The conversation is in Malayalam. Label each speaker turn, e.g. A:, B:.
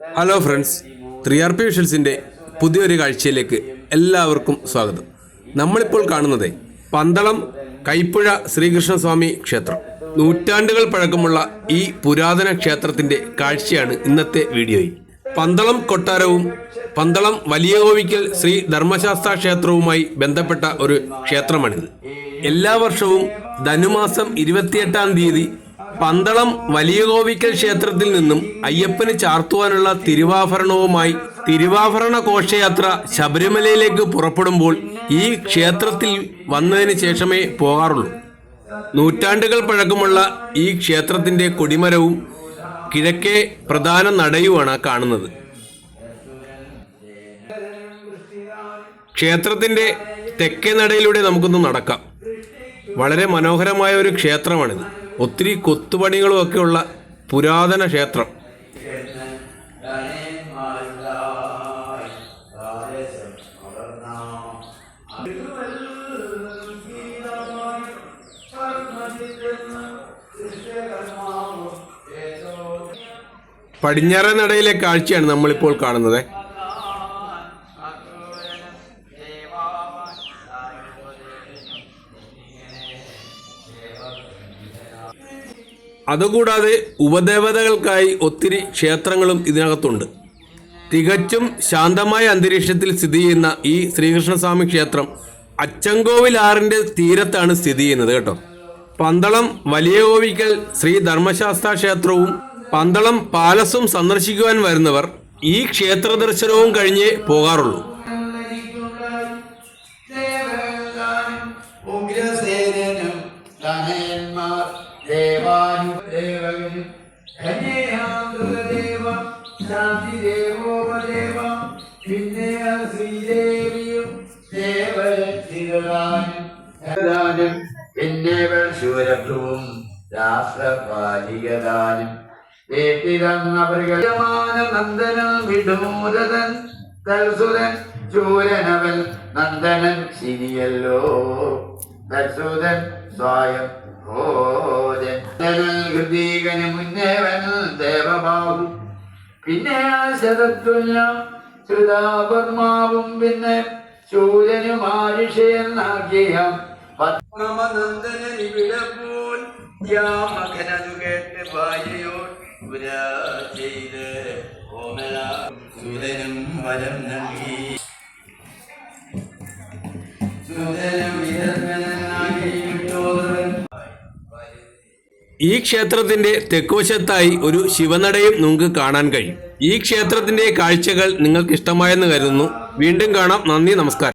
A: Hello friends three R P വിഷൽസിന്റെ പുതിയൊരു കാഴ്ചയിലേക്ക് എല്ലാവർക്കും സ്വാഗതം. നമ്മളിപ്പോൾ കാണുന്നത് പന്തളം കൈപ്പുഴ ശ്രീകൃഷ്ണസ്വാമി ക്ഷേത്രം. നൂറ്റാണ്ടുകൾ പഴക്കമുള്ള ഈ പുരാതന ക്ഷേത്രത്തിന്റെ കാഴ്ചയാണ് ഇന്നത്തെ വീഡിയോയിൽ. പന്തളം കൊട്ടാരവും പന്തളം വലിയ കോവിക്കൽ ശ്രീ ധർമ്മശാസ്ത്ര ക്ഷേത്രവുമായി ബന്ധപ്പെട്ട ഒരു ക്ഷേത്രമാണിത്. എല്ലാ വർഷവും ധനുമാസം ഇരുപത്തിയെട്ടാം തീയതി പന്തളം വലിയ കോവിക്കൽ ക്ഷേത്രത്തിൽ നിന്നും അയ്യപ്പന് ചാർത്തുവാനുള്ള തിരുവാഭരണവുമായി തിരുവാഭരണ ഘോഷയാത്ര ശബരിമലയിലേക്ക് പുറപ്പെടുമ്പോൾ ഈ ക്ഷേത്രത്തിൽ വന്നതിന് ശേഷമേ പോകാറുള്ളൂ. നൂറ്റാണ്ടുകൾ പഴക്കമുള്ള ഈ ക്ഷേത്രത്തിന്റെ കൊടിമരവും കിഴക്കേ പ്രധാന നടയുമാണ് കാണുന്നത്. ക്ഷേത്രത്തിന്റെ തെക്കേ നടയിലൂടെ നമുക്കൊന്ന് നടക്കാം. വളരെ മനോഹരമായ ഒരു ക്ഷേത്രമാണിത്. ഒത്തിരി കൊത്തുപണികളും ഒക്കെയുള്ള പുരാതന ക്ഷേത്രം. പടിഞ്ഞാറൻ നടയിലെ കാഴ്ചയാണ് നമ്മളിപ്പോൾ കാണുന്നത്. അതുകൂടാതെ ഉപദേവതകൾക്കായി ഒത്തിരി ക്ഷേത്രങ്ങളും ഇതിനകത്തുണ്ട്. തികച്ചും ശാന്തമായ അന്തരീക്ഷത്തിൽ സ്ഥിതി ചെയ്യുന്ന ഈ ശ്രീകൃഷ്ണസ്വാമി ക്ഷേത്രം അച്ചങ്കോവിൽ ആറിന്റെ തീരത്താണ് സ്ഥിതി ചെയ്യുന്നത് കേട്ടോ. പന്തളം വലിയ കോവിക്കൽ ശ്രീ ക്ഷേത്രവും പന്തളം പാലസും സന്ദർശിക്കുവാൻ വരുന്നവർ ഈ ക്ഷേത്ര ദർശനവും കഴിഞ്ഞേ പോകാറുള്ളൂ.
B: ശാന്തിദേവോപദേവ പിന്നെ ശ്രീദേവിയും ദേവരക്ഷിതാനും ദാനം പിന്നെ ശൂരത്വവും രാഷ്ട്രപാലികദാനം നന്ദനം വിഡൂരതൻ തൽസുരൻ ചൂരനവൻ നന്ദനൻ ശിനിയല്ലോ തൽസുരൻ സ്വായം ഭോജൻ ഹൃദീകന് മുന്നേവൻ ദേവബാഹു പിന്നെ ആ ശതത്തുല്യ ശ്രുതാപർമാവും പിന്നെ ശൂരനും ആരുഷയെന്നാക്കിയ പത്മനന്ദനൻ കേട്ട് ഭാര്യയോട് ചെയ്ത് വരം നൽകി.
A: ഈ ക്ഷേത്രത്തിന്റെ തെക്കുവശത്തായി ഒരു ശിവനടയും നിങ്ങൾക്ക് കാണാൻ കഴിയും. ഈ ക്ഷേത്രത്തിന്റെ കാഴ്ചകൾ നിങ്ങൾക്ക് ഇഷ്ടമായെന്ന് കരുതുന്നു. വീണ്ടും കാണാം. നന്ദി നമസ്കാരം.